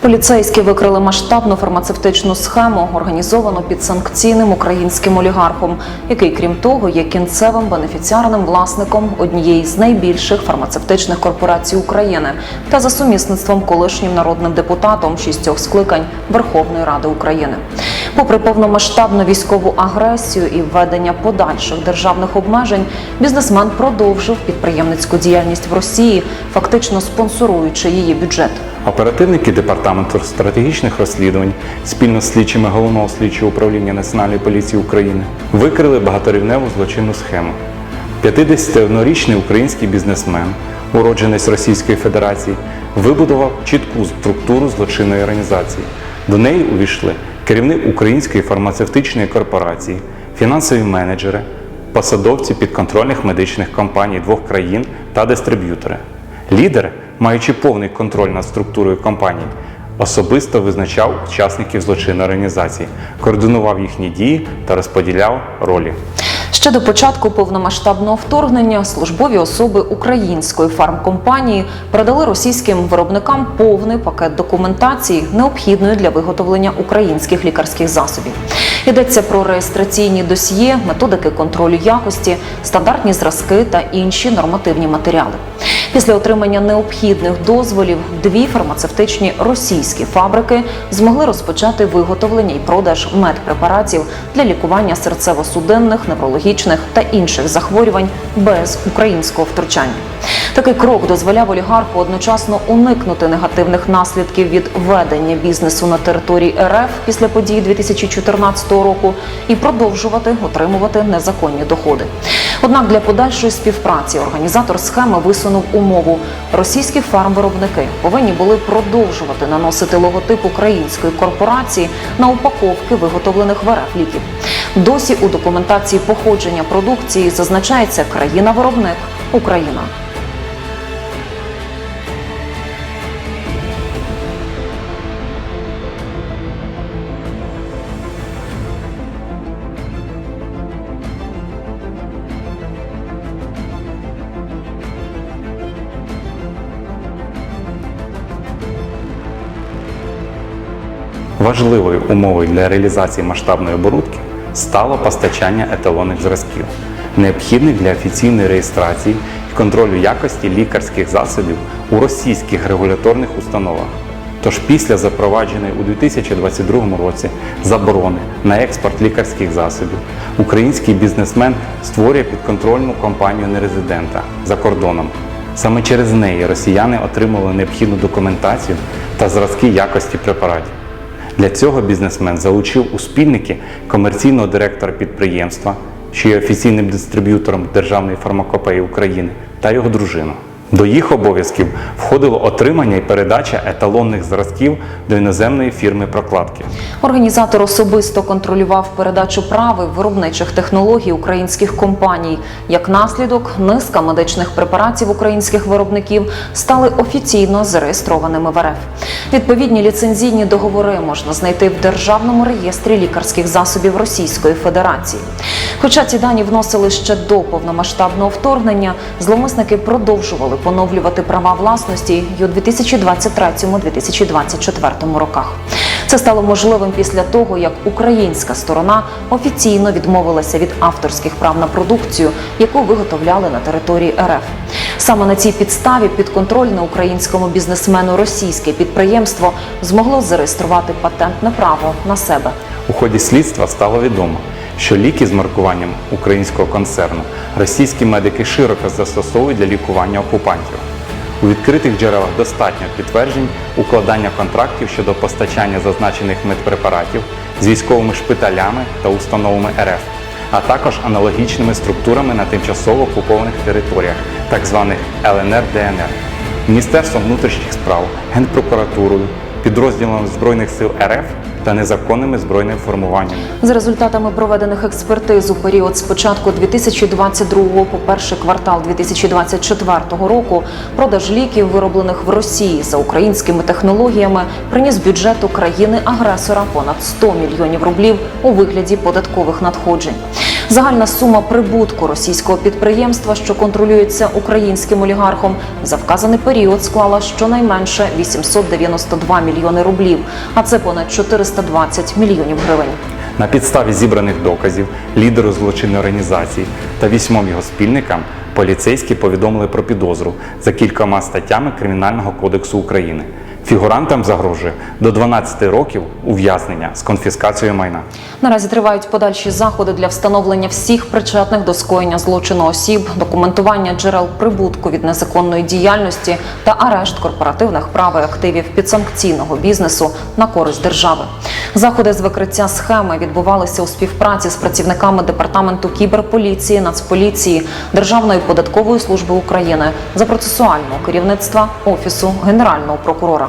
Поліцейські викрили масштабну фармацевтичну схему, організовану під санкційним українським олігархом, який, крім того, є кінцевим бенефіціарним власником однієї з найбільших фармацевтичних корпорацій України та за сумісництвом колишнім народним депутатом шістьох скликань Верховної Ради України. Попри повномасштабну військову агресію і введення подальших державних обмежень, бізнесмен продовжив підприємницьку діяльність в Росії, фактично спонсоруючи її бюджет. Оперативники департаменту стратегічних розслідувань спільно з слідчими головного слідчого управління Національної поліції України викрили багаторівневу злочинну схему. 51-річний український бізнесмен, уродженець Російської Федерації, вибудував чітку структуру злочинної організації. До неї увійшли керівник української фармацевтичної корпорації, фінансові менеджери, посадовці підконтрольних медичних компаній двох країн та дистриб'ютори. Лідер, маючи повний контроль над структурою компаній, особисто визначав учасників злочинної організації, координував їхні дії та розподіляв ролі. Ще до початку повномасштабного вторгнення службові особи української фармкомпанії продали російським виробникам повний пакет документації, необхідної для виготовлення українських лікарських засобів. Йдеться про реєстраційні досьє, методики контролю якості, стандартні зразки та інші нормативні матеріали. Після отримання необхідних дозволів дві фармацевтичні російські фабрики змогли розпочати виготовлення і продаж медпрепаратів для лікування серцево-судинних, неврологічних та інших захворювань без українського втручання. Такий крок дозволяв олігарху одночасно уникнути негативних наслідків від ведення бізнесу на території РФ після подій 2014 року і продовжувати отримувати незаконні доходи. Однак для подальшої співпраці організатор схеми висунув умову: російські фармвиробники повинні були продовжувати наносити логотип української корпорації на упаковки виготовлених в ліків. Досі у документації походження продукції зазначається країна-виробник Україна. Важливою умовою для реалізації масштабної оборудки стало постачання еталонних зразків, необхідних для офіційної реєстрації і контролю якості лікарських засобів у російських регуляторних установах. Тож після запровадженої у 2022 році заборони на експорт лікарських засобів, український бізнесмен створює підконтрольну компанію нерезидента за кордоном. Саме через неї росіяни отримали необхідну документацію та зразки якості препаратів. Для цього бізнесмен залучив у спільники комерційного директора підприємства, що є офіційним дистриб'ютором Державної фармакопеї України, та його дружину. До їх обов'язків входило отримання і передача еталонних зразків до іноземної фірми прокладки. Організатор особисто контролював передачу прави виробничих технологій українських компаній. Як наслідок, низка медичних препаратів українських виробників стали офіційно зареєстрованими в РФ. Відповідні ліцензійні договори можна знайти в державному реєстрі лікарських засобів Російської Федерації. Хоча ці дані вносили ще до повномасштабного вторгнення, зловмисники продовжували поновлювати права власності й у 2023-2024 роках. Це стало можливим після того, як українська сторона офіційно відмовилася від авторських прав на продукцію, яку виготовляли на території РФ. Саме на цій підставі підконтрольне українському бізнесмену російське підприємство змогло зареєструвати патентне право на себе. У ході слідства стало відомо, що ліки з маркуванням українського концерну російські медики широко застосовують для лікування окупантів. У відкритих джерелах достатньо підтверджень укладання контрактів щодо постачання зазначених медпрепаратів з військовими шпиталями та установами РФ, а також аналогічними структурами на тимчасово окупованих територіях, так званих ЛНР ДНР. Міністерством внутрішніх справ, Генпрокуратурою, підрозділами Збройних сил РФ та незаконними збройними формуваннями. За результатами проведених експертиз у період з початку 2022 по перший квартал 2024 року продаж ліків, вироблених в Росії за українськими технологіями, приніс бюджету країни-агресора понад 100 мільйонів рублів у вигляді податкових надходжень. Загальна сума прибутку російського підприємства, що контролюється українським олігархом, за вказаний період склала щонайменше 892 мільйони рублів, а це понад 420 мільйонів гривень. На підставі зібраних доказів лідеру злочинної організації та вісьмом його спільникам поліцейські повідомили про підозру за кількома статтями Кримінального кодексу України. Фігурантам загрожує до 12 років ув'язнення з конфіскацією майна. Наразі тривають подальші заходи для встановлення всіх причетних до скоєння злочину осіб, документування джерел прибутку від незаконної діяльності та арешт корпоративних прав і активів підсанкційного бізнесу на користь держави. Заходи з викриття схеми відбувалися у співпраці з працівниками департаменту кіберполіції, Нацполіції, Державної податкової служби України за процесуального керівництва офісу генерального прокурора.